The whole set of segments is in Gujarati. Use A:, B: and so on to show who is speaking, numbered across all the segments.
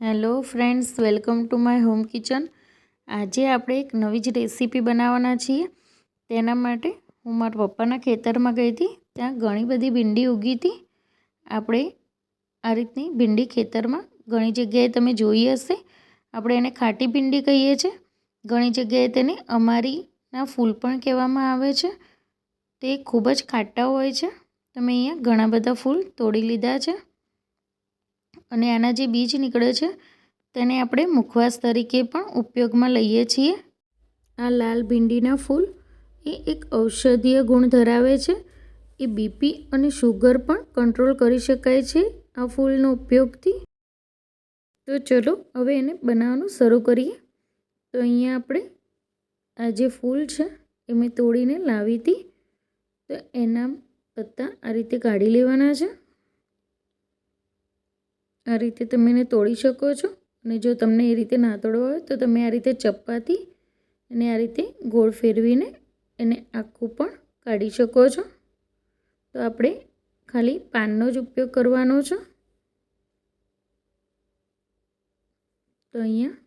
A: Hello friends, welcome to my home kitchen. આજે આપણે એક નવી જ રેસીપી બનાવવાના છીએ. તેના માટે હું મારા પપ્પાના ખેતરમાં ગઈ હતી, ત્યાં ઘણી બધી ભીંડી ઉગી હતી. આપણે આ રીતની ભીંડી ખેતરમાં ઘણી જગ્યાએ તમે જોઈ હશે. આપણે એને ખાટી ભીંડી કહીએ છીએ ઘણી જગ્યાએ તેને અમારીના ફૂલ પણ કહેવામાં આવે છે. તે ખૂબ જ ખાટા હોય છે. તમે અહીંયા ઘણા બધા ફૂલ તોડી લીધા છે. અને આના જે બીજ નીકળે છે, તેને આપણે મુખવાસ તરીકે પણ ઉપયોગમાં લઈએ છીએ. આ લાલ ભીંડીના ફૂલ એ એક ઔષધીય ગુણ ધરાવે છે. એ બીપી અને શુગર પણ કંટ્રોલ કરી શકાય છે આ ફૂલનો ઉપયોગથી. તો ચલો હવે એને બનાવવાનું શરૂ કરીએ. તો અહીંયા આપણે આ જે ફૂલ છે એ મેં તોડીને લાવી હતી. તો એના પત્તા આ રીતે કાઢી લેવાના છે. આ રીતે તમે એને તોડી શકો છો. અને જો તમને એ રીતે ના તોડવો હોય તો તમે આ રીતે ચપાતી અને આ રીતે ગોળ ફેરવીને એને આખું પણ કાઢી શકો છો. તો આપણે ખાલી પાનનો જ ઉપયોગ કરવાનો છે. તો અહીંયા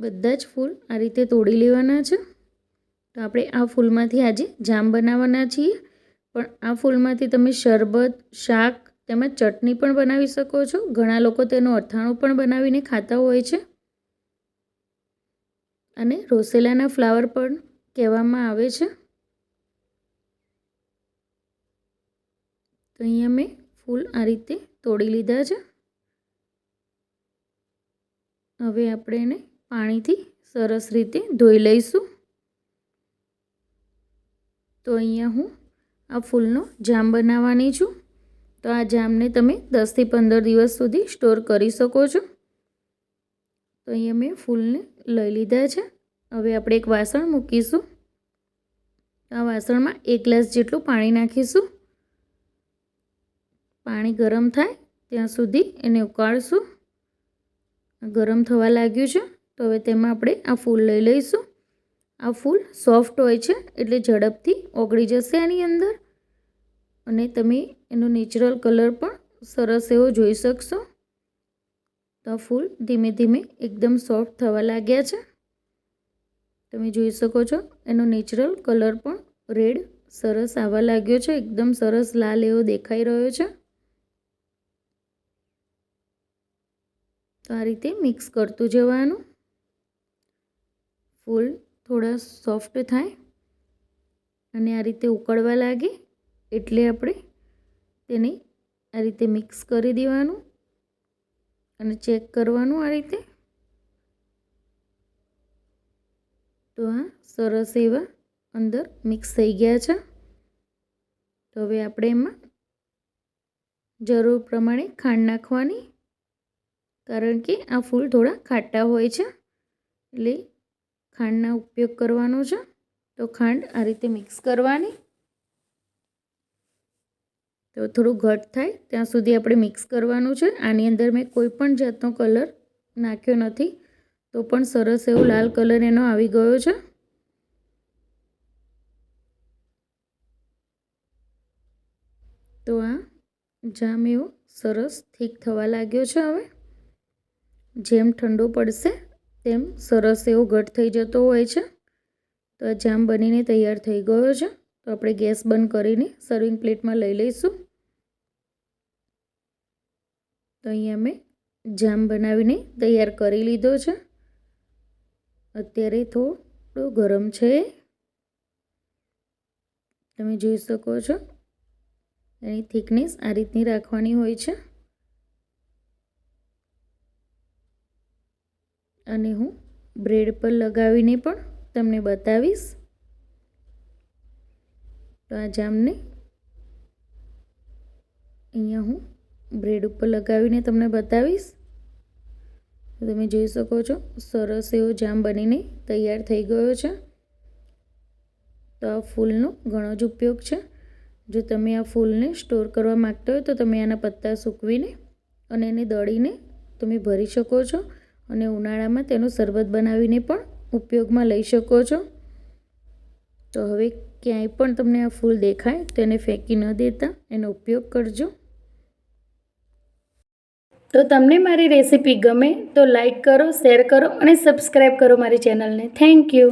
A: બધા જ ફૂલ આ રીતે તોડી લેવાના છે. તો આપણે આ ફૂલમાંથી આજે જામ બનાવવાના છીએ. પણ આ ફૂલમાંથી તમે શરબત, શાક તેમજ ચટણી પણ બનાવી શકો છો. ઘણા લોકો તેનું અથાણું પણ બનાવીને ખાતા હોય છે. અને રોસેલાના ફ્લાવર પણ કહેવામાં આવે છે. તો અહીંયા મેં ફૂલ આ રીતે તોડી લીધા છે. હવે આપણે એને પાણીથી સરસ રીતે ધોઈ લઈશું. તો અહીંયા હું આ ફૂલનો જામ બનાવવાની છું. તો આ જામને તમે દસથી પંદર દિવસ સુધી સ્ટોર કરી શકો છો. તો અહીંયા મેં ફૂલને લઈ લીધા છે. હવે આપણે એક વાસણ મૂકીશું. આ વાસણમાં એક ગ્લાસ જેટલું પાણી નાખીશું. પાણી ગરમ થાય ત્યાં સુધી એને ઉકાળશું. ગરમ થવા લાગ્યું છે, તો હવે તેમાં આપણે આ ફૂલ લઈ લઈશું. આ ફૂલ સોફ્ટ હોય છે, એટલે ઝડપથી ઓગળી જશે આની અંદર. અને તમે એનો નેચરલ કલર પણ સરસ એવો જોઈ શકશો. તો ફૂલ ધીમે ધીમે એકદમ સોફ્ટ થવા લાગ્યા છે. તમે જોઈ શકો છો, એનો નેચરલ કલર પણ રેડ સરસ આવવા લાગ્યો છે, એકદમ સરસ લાલ એવો દેખાઈ રહ્યો છે. તો આ રીતે મિક્સ કરતું જવાનું. ફૂલ થોડા સોફ્ટ થાય અને આ રીતે ઉકળવા લાગે. એટલે આપણે તેને આ રીતે મિક્સ કરી દેવાનું અને ચેક કરવાનું આ રીતે. તો આ સરસ એવા અંદર મિક્સ થઈ ગયા છે. તો હવે આપણે એમાં જરૂર પ્રમાણે ખાંડ નાખવાની, કારણ કે આ ફૂલ થોડા ખાટા હોય છે, એટલે ખાંડના ઉપયોગ કરવાનો છે. તો ખાંડ આ રીતે મિક્સ કરવાની. તો થોડું ઘટ થાય, ત્યાં સુધી આપણે મિક્સ કરવાનું છે. આની અંદર મેં કોઈ પણ જાતનો કલર નાખ્યો નથી, તો પણ સરસ એવો લાલ કલર એનો આવી ગયો છે. તો આ જામ એવો સરસ થીક થવા લાગ્યો છે હવે. જેમ ઠંડો પડશે, તેમ સરસ એવો ઘટ થઈ જતો હોય છે. તો આ જામ બનીને તૈયાર થઈ ગયો છે. તો આપણે ગેસ બંધ કરીને સર્વિંગ પ્લેટમાં લઈ લઈશું. તો અહીંયા મેં જામ બનાવીને તૈયાર કરી લીધો છે. અત્યારે થોડો ગરમ છે. તમે જોઈ શકો છો. એની થિકનેસ આ રીતની રાખવાની હોય છે. અને હું બ્રેડ પર લગાવીને પણ તમને બતાવીશ. તો આ જામને અહીંયા હું બ્રેડ ઉપર લગાવીને તમને બતાવીશ. તમે જોઈ શકો છો, સરસ એવો જામ બનીને તૈયાર થઈ ગયો છે. તો આ ફૂલનો ઘણો જ ઉપયોગ છે. જો તમે આ ફૂલને સ્ટોર કરવા માગતા હોય તો તમે આના પત્તા સૂકવીને અને એને દળીને તમે ભરી શકો છો અને ઉનાળામાં તેનું શરબત બનાવીને પણ ઉપયોગમાં લઈ શકો છો. તો હવે ક્યાંય પણ તમને આ ફૂલ દેખાય તો એને ફેંકી ન દેતા, એનો ઉપયોગ કરજો. તો તમને મારી રેસીપી ગમે તો લાઇક કરો, શેર કરો અને સબસ્ક્રાઈબ કરો મારી ચેનલને. Thank you.